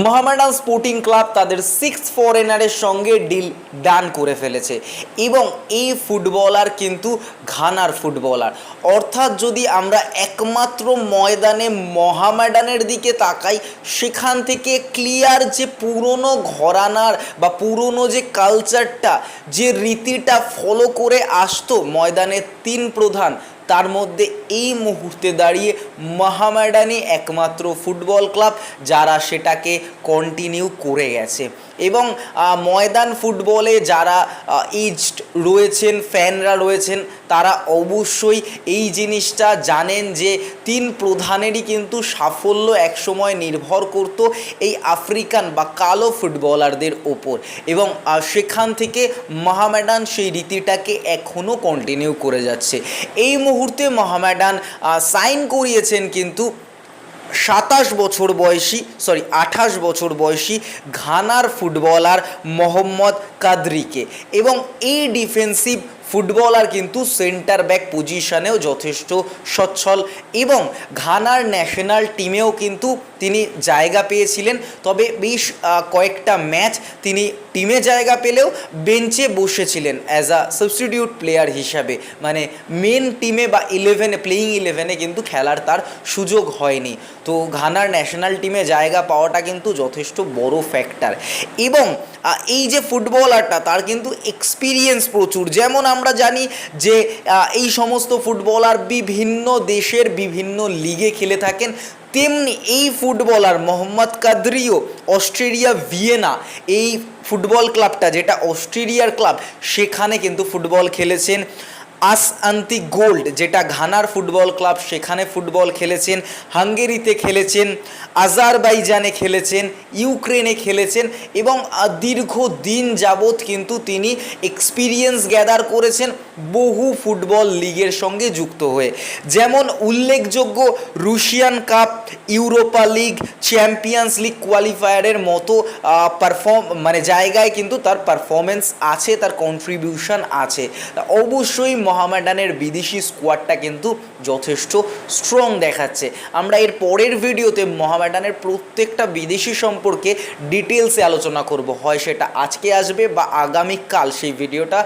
Mohammedan sporting club তাদের six ফরেনারের সঙ্গে ডিল ডান করে ফেলেছে। এবং এই ফুটবলার কিন্তু ঘানার ফুটবলার। অর্থাৎ যদি আমরা একমাত্র ময়দানে মহামেডানের দিকে তাকাই, সেখান থেকে ক্লিয়ার যে পুরনো ঘরানার বা পুরনো যে কালচারটা যে রীতিটা ফলো করে আসতো ময়দানের তিন প্রধান তার মধ্যে এই মুহূর্তে দাঁড়িয়ে মোহামেডানই একমাত্র ফুটবল ক্লাব যারা সেটাকে কন্টিনিউ করে গেছে। এবং ময়দান ফুটবলে যারা ইজড রয়েছেন ফ্যানরা রয়েছেন, তারা অবশ্যই এই জিনিসটা জানেন যে তিন প্রধানেরই কিন্তু সাফল্য একসময় নির্ভর করত এই আফ্রিকান বা কালো ফুটবলারদের ওপর। এবং সেখান থেকে মোহামেডান সেই রীতিটাকে এখনও কন্টিনিউ করে যাচ্ছে। এই মুহূর্তে মহামেডান সাইন করিয়েছেন কিন্তু সাতাশ বছর বয়সী সরি আঠাশ বছর বয়সী ঘানার ফুটবলার মোহাম্মদ কাদরিকে। এবং এই ডিফেন্সিভ ফুটবলার কিন্তু সেন্টার ব্যাক পজিশনেও যথেষ্ট সচ্ছল এবং ঘানার ন্যাশনাল টিমেও কিন্তু তিনি জায়গা পেয়েছিলেন। তবে বেশ কয়েকটা ম্যাচ তিনি টিমে জায়গা পেলেও বেঞ্চে বসেছিলেন অ্যাজ আ সাবস্টিটিউট প্লেয়ার হিসাবে। মানে মেন টিমে বা ইলেভেনে প্লেয়িং ইলেভেনে কিন্তু খেলার তার সুযোগ হয়নি। তো ঘানার ন্যাশনাল টিমে জায়গা পাওয়াটা কিন্তু যথেষ্ট বড় ফ্যাক্টর এবং এই যে ফুটবলারটা তার কিন্তু এক্সপিরিয়েন্স প্রচুর। যেমন আমরা জানি যে এই সমস্ত ফুটবলার বিভিন্ন দেশের বিভিন্ন লিগে খেলে থাকেন। তেমনি এই ফুটবলার মোহাম্মদ কাদরিও অস্ট্রেলিয়া, ভিয়েনা এই ফুটবল ক্লাবটা, যেটা অস্ট্রেলিয়ার ক্লাব, সেখানে কিন্তু ফুটবল খেলেছেন। আস আন্তি গোল্ড, যেটা ঘানার ফুটবল ক্লাব, সেখানে ফুটবল খেলেছেন, হাঙ্গেরিতে খেলেছেন, আজারবাইজানে খেলেছেন, ইউক্রেনে খেলেছেন এবং দীর্ঘ দিন যাবৎ কিন্তু তিনি এক্সপিরিয়েন্স গ্যাদার করেছেন বহু ফুটবল লিগের সঙ্গে যুক্ত হয়ে। যেমন উল্লেখযোগ্য Russian cup, Europa league, Champions league কোয়ালিফায়ারের মতো পারফর্ম মানে জায়গায় কিন্তু তার পারফরমেন্স আছে, তার কন্ট্রিবিউশন আছে। অবশ্যই মোহামেডানের বিদেশি স্কোয়াডটা কিন্তু যথেষ্ট স্ট্রং দেখাচ্ছে। আমরা এর পরের ভিডিওতে মোহামেডানের প্রত্যেকটা বিদেশি সম্পর্কে ডিটেলসে আলোচনা করব। হয় সেটা আজকে আসবে বা আগামীকাল সেই ভিডিওটা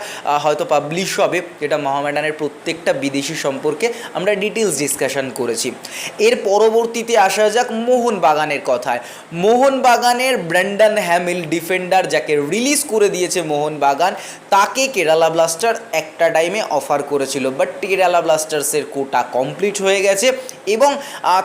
হয়তো পাবলিশ হবে। যেটা মোহামেডানের প্রত্যেকটা বিদেশি সম্পর্কে আমরা ডিটেলস ডিসকাশন করেছি। এর পরবর্তীতে আসা যাক মোহনবাগানের কথায়। মোহনবাগানের ব্র্যান্ডন হ্যামিল ডিফেন্ডার যাকে রিলিজ করে দিয়েছে মোহনবাগান, তাকে কেরালা ব্লাস্টার একটা টাইমে অফার করেছিল। বাট কেরালা ব্লাস্টার্সের কোটা কমপ্লিট হয়ে গেছে। এবং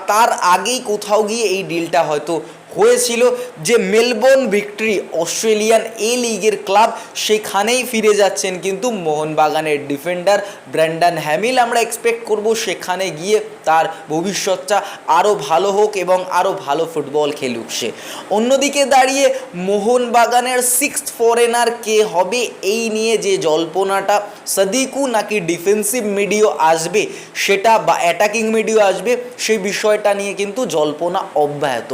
তার আগেই কোথাও গিয়ে এই ডিলটা হয়তো হয়েছিল যে মেলবোর্ন ভিক্টরি অস্ট্রেলিয়ান এ লিগের ক্লাব সেখানেই ফিরে যাচ্ছেন কিন্তু মোহনবাগানের ডিফেন্ডার ব্র্যান্ডান হ্যামিল। আমরা এক্সপেক্ট করব সেখানে গিয়ে তার ভবিষ্যৎটা আরও ভালো হোক এবং আরও ভালো ফুটবল খেলুক সে। অন্যদিকে দাঁড়িয়ে মোহনবাগানের সিক্সথ ফরেনার কে হবে এই নিয়ে যে জল্পনাটা, সাদিকু নাকি ডিফেন্সিভ মিডিও আসবে, সেটা বা অ্যাটাকিং মিডিও আসবে সেই বিষয়টা নিয়ে কিন্তু জল্পনা অব্যাহত।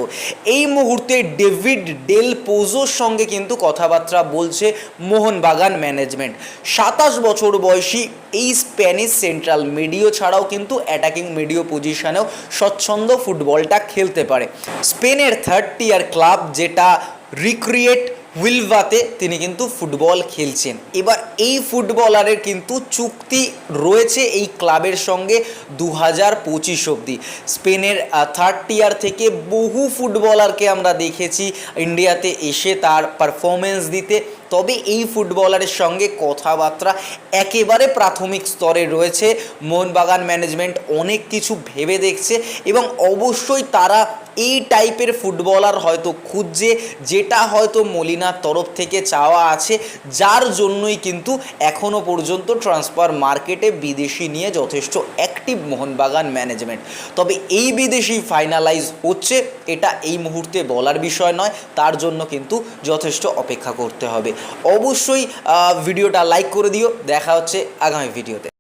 এই মুহূর্তে ডেভিড ডেল পোজোর সঙ্গে কিন্তু কথাবার্তা বলছে মোহনবাগান ম্যানেজমেন্ট সাতাশ বছর বয়সী এই স্প্যানিশ সেন্ট্রাল মিডিও ছাড়াও কিন্তু অ্যাটাকিং মিডিও পজিশনেও স্বচ্ছন্দ ফুটবলটা খেলতে পারে। স্পেনের থার্ড টিয়ার ক্লাব যেটা রিক্রিয়েট উইলভাতে তিনি কিন্তু ফুটবল খেলছেন। এবার এই ফুটবলারের কিন্তু চুক্তি রয়েছে এই ক্লাবের সঙ্গে দু হাজার পঁচিশ অবধি। স্পেনের থার্ড টিয়ার থেকে বহু ফুটবলারকে আমরা দেখেছি, ইন্ডিয়াতে এসে তার পারফরমেন্স দিতে। তবে এই ফুটবলারের সঙ্গে কথাবার্তা একেবারে প্রাথমিক স্তরে রয়েছে। মোহনবাগান ম্যানেজমেন্ট অনেক কিছু ভেবে দেখছে এবং অবশ্যই তারা এই টাইপের ফুটবলার হয়তো খুঁজছে, যেটা হয়তো মলিনার তরফ থেকে চাওয়া আছে, যার জন্যই কিন্তু এখনও পর্যন্ত ট্রান্সফার মার্কেটে বিদেশি নিয়ে যথেষ্ট অ্যাক্টিভ মোহনবাগান ম্যানেজমেন্ট তবে এই বিদেশি ফাইনালাইজ হচ্ছে, এটা এই মুহূর্তে বলার বিষয় নয়, তার জন্য কিন্তু যথেষ্ট অপেক্ষা করতে হবে। অবশ্যই ভিডিওটা লাইক করে দিও। দেখা হচ্ছে আগামী ভিডিওতে।